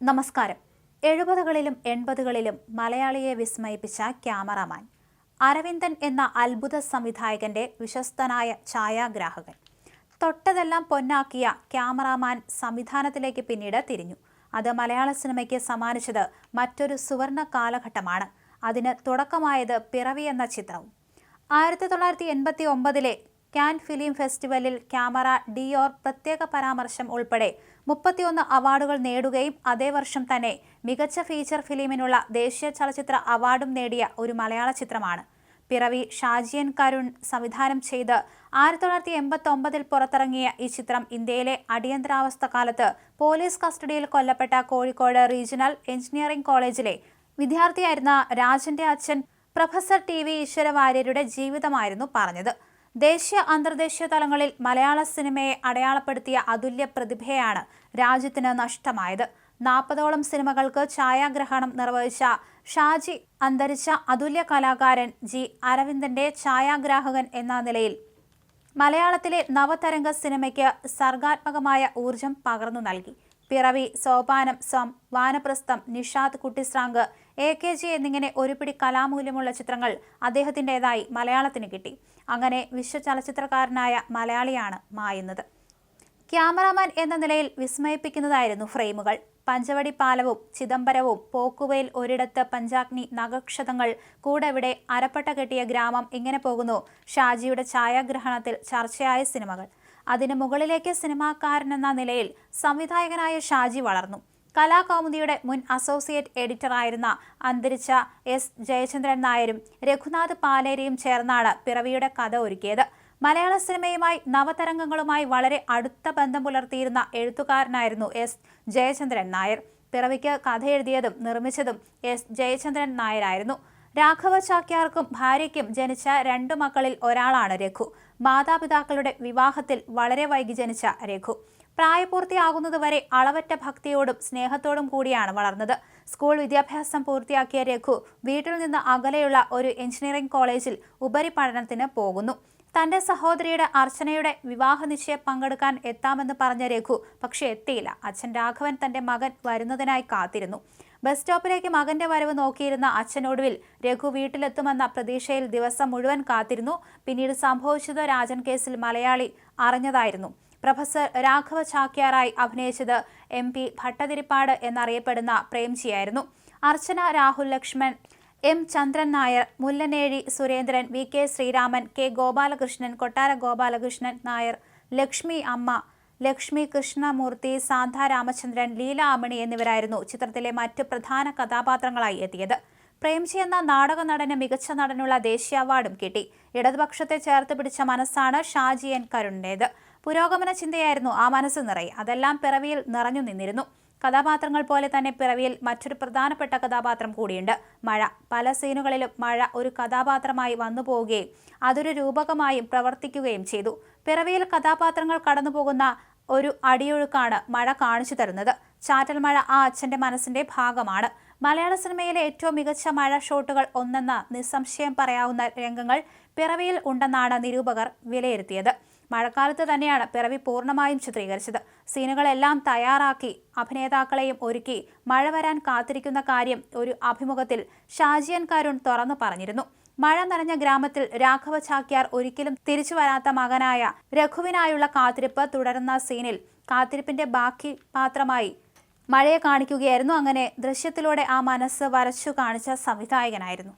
നമസ്കാരം. എഴുപതുകളിലും എൺപതുകളിലും മലയാളിയെ വിസ്മയിപ്പിച്ച ക്യാമറാമാൻ അരവിന്ദൻ എന്ന അത്ഭുത സംവിധായകന്റെ വിശ്വസ്തനായ ഛായാഗ്രാഹകൻ. തൊട്ടതെല്ലാം പൊന്നാക്കിയ ക്യാമറാമാൻ സംവിധാനത്തിലേക്ക് പിന്നീട് തിരിഞ്ഞു. അത് മലയാള സിനിമയ്ക്ക് സമ്മാനിച്ചത് മറ്റൊരു സുവർണ കാലഘട്ടമാണ്. അതിന് തുടക്കമായത് പിറവി എന്ന ചിത്രവും. ആയിരത്തി തൊള്ളായിരത്തി എൺപത്തി ഒമ്പതിലെ ക്യാൻ ഫിലിം ഫെസ്റ്റിവലിൽ ക്യാമറ ഡിയോർ പ്രത്യേക പരാമർശം ഉൾപ്പെടെ മുപ്പത്തിയൊന്ന് അവാർഡുകൾ നേടുകയും അതേ വർഷം തന്നെ മികച്ച ഫീച്ചർ ഫിലിമിനുള്ള ദേശീയ ചലച്ചിത്ര അവാർഡും നേടിയ ഒരു മലയാള ചിത്രമാണ്. പിറവി ഷാജിയൻ കരുൺ സംവിധാനം ചെയ്ത് ആയിരത്തി തൊള്ളായിരത്തി എൺപത്തി ഒമ്പതിൽ പുറത്തിറങ്ങിയ ഈ ചിത്രം ഇന്ത്യയിലെ അടിയന്തരാവസ്ഥ കാലത്ത് പോലീസ് കസ്റ്റഡിയിൽ കൊല്ലപ്പെട്ട കോഴിക്കോട് റീജിയണൽ എഞ്ചിനീയറിംഗ് കോളേജിലെ വിദ്യാർത്ഥിയായിരുന്ന രാജന്റെ അച്ഛൻ പ്രൊഫസർ ടി വി ഈശ്വരവാര്യരുടെ ജീവിതമായിരുന്നു പറഞ്ഞത്. ദേശീയ അന്തർദേശീയ തലങ്ങളിൽ മലയാള സിനിമയെ അടയാളപ്പെടുത്തിയ അതുല്യ പ്രതിഭയാണ് രാജ്യത്തിന് നഷ്ടമായത്. നാൽപ്പതോളം സിനിമകൾക്ക് ഛായാഗ്രഹണം നിർവഹിച്ച ഷാജി അന്തരിച്ച അതുല്യ കലാകാരൻ ജി അരവിന്ദന്റെ ഛായാഗ്രാഹകൻ എന്ന നിലയിൽ മലയാളത്തിലെ നവതരംഗ സിനിമയ്ക്ക് സർഗാത്മകമായ ഊർജം പകർന്നു നൽകി. പിറവി Sopanam some Vanaprastham Nishad Kuttisrank A K G എന്നിങ്ങനെ ഒരുപിടി കലാമൂല്യമുള്ള ചിത്രങ്ങൾ അദ്ദേഹത്തിന്റെതായി മലയാളത്തിന് കിട്ടി. അങ്ങനെ വിശ്വ ചലച്ചിത്രകാരനായ മലയാളിയാണ് മായുന്നത്. ക്യാമറാമാൻ എന്ന നിലയിൽ വിസ്മയിപ്പിക്കുന്നതായിരുന്നു ഫ്രെയിമുകൾ. പഞ്ചവടി പാലവും ചിദംബരവും പോക്കുവയിൽ ഒരിടത്ത് പഞ്ചാഗ്നി നഗക്ഷതങ്ങൾ കൂടെവിടെ അരപ്പട്ട കെട്ടിയ ഗ്രാമം ഇങ്ങനെ പോകുന്നു. ഷാജിയുടെ ഛായാഗ്രഹണത്തിൽ ചർച്ചയായ സിനിമകൾ. അതിന് മുകളിലേക്ക് സിനിമാക്കാരനെന്ന നിലയിൽ സംവിധായകനായ ഷാജി വളർന്നു. കലാകൗമുദിയുടെ മുൻ അസോസിയേറ്റ് എഡിറ്ററായിരുന്ന അന്തരിച്ച എസ് ജയചന്ദ്രൻ നായരും രഘുനാഥ് പാലേരിയും ചേർന്നാണ് പിറവിയുടെ കഥ ഒരുക്കിയത്. മലയാള സിനിമയുമായി നവതരംഗങ്ങളുമായി വളരെ അടുത്ത ബന്ധം പുലർത്തിയിരുന്ന എഴുത്തുകാരനായിരുന്നു എസ് ജയചന്ദ്രൻ നായർ. പിറവിക്ക് കഥ എഴുതിയതും നിർമ്മിച്ചതും എസ് ജയചന്ദ്രൻ നായരായിരുന്നു. രാഘവ ചാക്യാർക്കും ഭാര്യയ്ക്കും ജനിച്ച രണ്ടു മക്കളിൽ ഒരാളാണ് രഘു. മാതാപിതാക്കളുടെ വിവാഹത്തിൽ വളരെ വൈകി ജനിച്ച രഘു. പ്രായപൂർത്തിയാകുന്നതുവരെ അളവറ്റ ഭക്തിയോടും സ്നേഹത്തോടും കൂടിയാണ് വളർന്നത്. സ്കൂൾ വിദ്യാഭ്യാസം പൂർത്തിയാക്കിയ രഘു വീട്ടിൽ നിന്ന് അകലെയുള്ള ഒരു എഞ്ചിനീയറിംഗ് കോളേജിൽ ഉപരിപഠനത്തിന് പോകുന്നു. തന്റെ സഹോദരിയുടെ അർച്ചനയുടെ വിവാഹ നിശ്ചയം പങ്കെടുക്കാൻ എത്താമെന്ന് പറഞ്ഞ രഘു പക്ഷെ എത്തിയില്ല. അച്ഛൻ രാഘവൻ തന്റെ മകൻ വരുന്നതിനായി കാത്തിരുന്നു. ബസ് സ്റ്റോപ്പിലേക്ക് മകന്റെ വരവ് നോക്കിയിരുന്ന അച്ഛനൊടുവിൽ രഘു വീട്ടിലെത്തുമെന്ന പ്രതീക്ഷയിൽ ദിവസം മുഴുവൻ കാത്തിരുന്നു. പിന്നീട് സംഭവിച്ചത് രാജൻ കേസിൽ മലയാളി അറിഞ്ഞതായിരുന്നു. പ്രൊഫസർ രാഘവ ചാക്യാറായി അഭിനയിച്ചത് എം പി ഭട്ടതിരിപ്പാട് എന്നറിയപ്പെടുന്ന പ്രേംജിയായിരുന്നു. Archana Rahul Lakshman M Chandran Nair Mullanezhi Surendran V K Sreeraman K Gopalakrishnan Kottara Gopalakrishnan Nair Lakshmi Amma Lakshmi Krishnamoorthy Santha Ramachandran Leela Amani എന്നിവരായിരുന്നു ചിത്രത്തിലെ മറ്റ് പ്രധാന കഥാപാത്രങ്ങളായി എത്തിയത്. പ്രേംജി എന്ന നാടക നടന് മികച്ച നടനുള്ള ദേശീയ അവാർഡും കിട്ടി. ഇടതുപക്ഷത്തെ ചേർത്ത് പിടിച്ച മനസ്സാണ് ഷാജി എൻ കരുണിന്റേത് പുരോഗമന ചിന്തയായിരുന്നു ആ മനസ്സ് നിറയെ. അതെല്ലാം പിറവിയിൽ നിറഞ്ഞു നിന്നിരുന്നു. കഥാപാത്രങ്ങൾ പോലെ തന്നെ പിറവിയിൽ മറ്റൊരു പ്രധാനപ്പെട്ട കഥാപാത്രം കൂടിയുണ്ട്. മഴ. പല സീനുകളിലും മഴ ഒരു കഥാപാത്രമായി വന്നു പോവുകയും അതൊരു രൂപകമായും പ്രവർത്തിക്കുകയും ചെയ്തു. പിറവിയിൽ കഥാപാത്രങ്ങൾ കടന്നുപോകുന്ന ഒരു അടിയൊഴുക്കാണ് മഴ കാണിച്ചു തരുന്നത്. ചാറ്റൽ മഴ ആ അച്ഛന്റെ മനസ്സിന്റെ ഭാഗമാണ്. മലയാള സിനിമയിലെ ഏറ്റവും മികച്ച മഴ ഷോട്ടുകൾ ഒന്നെന്ന് നിസ്സംശയം പറയാവുന്ന രംഗങ്ങൾ പിറവിയിൽ ഉണ്ടെന്നാണ് നിരൂപകർ വിലയിരുത്തിയത്. മഴക്കാലത്ത് തന്നെയാണ് പിറവി പൂർണമായും ചിത്രീകരിച്ചത്. സീനുകളെല്ലാം തയ്യാറാക്കി അഭിനേതാക്കളെയും ഒരുക്കി മഴ വരാൻ കാത്തിരിക്കുന്ന കാര്യം ഒരു അഭിമുഖത്തിൽ ഷാജിയൻ കരുൺ തുറന്നു പറഞ്ഞിരുന്നു. മഴ നനഞ്ഞ ഗ്രാമത്തിൽ രാഘവ ചാക്യാർ ഒരിക്കലും തിരിച്ചു വരാത്ത മകനായ രഘുവിനായുള്ള കാത്തിരിപ്പ് തുടരുന്ന സീനിൽ കാത്തിരിപ്പിന്റെ ബാക്കി പാത്രമായി. മഴയെ കാണിക്കുകയായിരുന്നു. അങ്ങനെ ദൃശ്യത്തിലൂടെ ആ മനസ്സ് വരച്ചു കാണിച്ച സംവിധായകനായിരുന്നു.